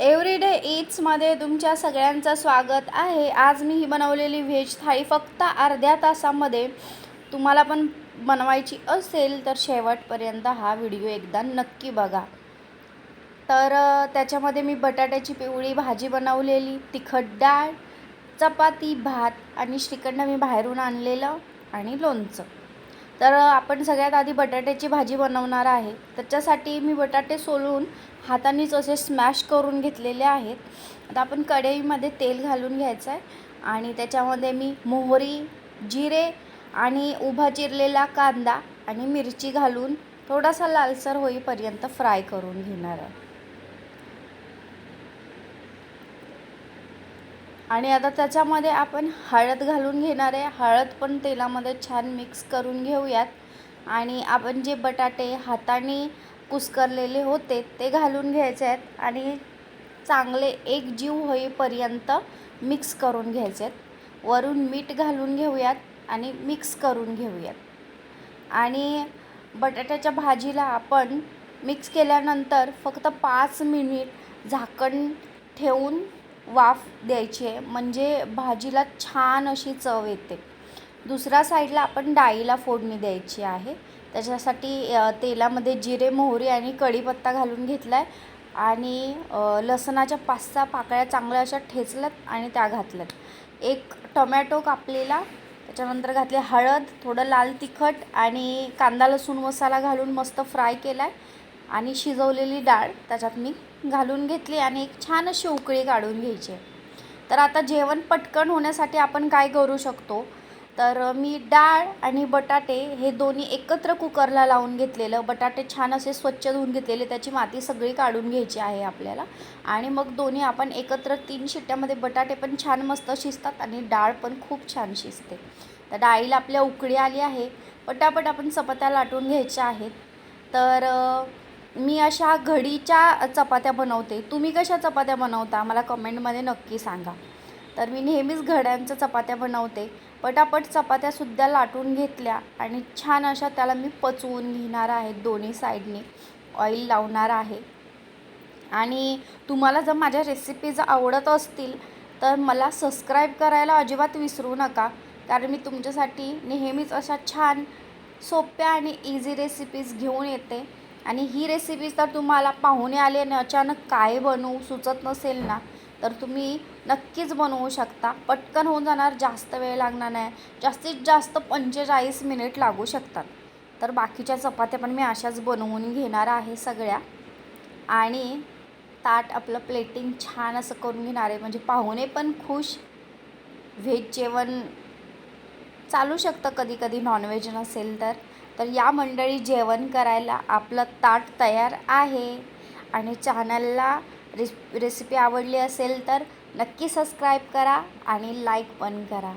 Everyday ईट्समध्ये तुमच्या सगळ्यांचं स्वागत आहे. आज मी ही बनवलेली व्हेज थाळी फक्त अर्ध्या तासामध्ये तुम्हाला पण बनवायची असेल तर शेवटपर्यंत हा व्हिडिओ एकदा नक्की बघा. तर त्याच्यामध्ये मी बटाट्याची पिवळी भाजी बनवलेली तिखट डाळ चपाती भात आणि श्रीखंड मी बाहेरून आणलेलं आणि लोणचं. तर आपण सगळ्यात आधी बटाट्याची भाजी बनवणार आहे. त्याच्यासाठी मी बटाटे सोलून हातानेच असे स्मॅश करून घेतलेले आहेत. आता आपण कढईमध्ये तेल घालून घ्यायचं आहे आणि त्याच्यामध्ये मी मोहरी जिरे आणि उभा चिरलेला कांदा आणि मिरची घालून थोडासा लालसर होईपर्यंत फ्राय करून घेणार आहे. आणि आता त्याच्यामध्ये आपण हळद घालून घेणार आहे. हळद पण तेलामध्ये छान मिक्स करून घेऊयात. आणि आपण जे बटाटे हाताने कुस्करलेले होते ते घालून घ्यायचे आहेत. आणि चांगले एक जीव होईपर्यंत मिक्स करून घ्यायचे आहेत. वरून मीठ घालून घेऊयात आणि मिक्स करून घेऊयात. आणि बटाट्याच्या भाजीला आपण मिक्स केल्यानंतर फक्त पाच मिनिट झाकण ठेवून वाफ द्यायची आहे. म्हणजे भाजीला छान अशी चव येते. दुसऱ्या साईडला आपण डाळीला फोडणी द्यायची आहे. त्याच्यासाठी तेलामध्ये जिरे मोहरी आणि कढीपत्ता घालून घेतला आहे आणि लसणाच्या पाच सहा पाकळ्या चांगल्या अशा ठेचल्यात आणि त्या घातल्यात. एक टोमॅटो कापलेला त्याच्यानंतर घातले हळद थोडं लाल तिखट आणि कांदा लसूण मसाला घालून मस्त फ्राय केला आहे आणि शिजवलेली डाळ त्याच्यात मी घालून घेतली आणि एक छान अशी उकळी काढून घ्यायची. तर आता जेवण पटकन होण्यासाठी आपण काय करू शकतो? तर मी डाळ आणि बटाटे हे दोन्ही एकत्र कुकरला लावून घेतलेलं. बटाटे छान असे स्वच्छ धुवून घेतलेले. त्याची माती सगळी काढून घ्यायची आहे आपल्याला. आणि मग दोन्ही आपण एकत्र तीन शिट्ट्यामध्ये बटाटे पण छान मस्त शिजतात आणि डाळ पण खूप छान शिजते. तर डाळीला आपल्या उकळी आली आहे. पटापट आपण चपात्या लाटून घ्यायच्या आहेत. तर मी अशा घडीच्या चपात्या बनवते. तुम्ही कशा चपात्या बनवता? मला कमेंटमध्ये नक्की सांगा. तर मी नेहमीच घड्यांच्या चपात्या बनवते. पटापट चपात्यासुद्धा लाटून घेतल्या आणि छान अशा त्याला मी पचवून घेणार आहे दोन्ही साईडने. ऑइल लावणार आहे. आणि तुम्हाला जर माझ्या रेसिपीज आवडत असतील तर मला सबस्क्राईब करायला अजिबात विसरू नका. कारण मी तुमच्यासाठी नेहमीच अशा छान सोप्या आणि इझी रेसिपीज घेऊन येते. आणि ही रेसिपीज तर तुम्हाला पाहुणे आले आणि अचानक काय बनवू सुचत नसेल ना तर तुम्ही नक्कीच बनवू शकता. पटकन होऊन जाणार जास्त वेळ लागणार नाही. जास्तीत जास्त पंचेचाळीस मिनिट लागू शकतात. तर बाकीच्या चपात्या पण मी अशाच बनवून घेणार आहे सगळ्या. आणि ताट आपलं प्लेटिंग छान असं करून घेणार आहे. म्हणजे पाहुणे पण खुश. व्हेज जेवण चालू शकतं कधी कधी नॉनव्हेज नसेल तर. तर या मंडळी जेवण करायला आपलं ताट तयार आहे. आणि चॅनलला रेस रेसिपी आवडली असेल तर नक्की सबस्क्राईब करा आणि लाईक पण करा.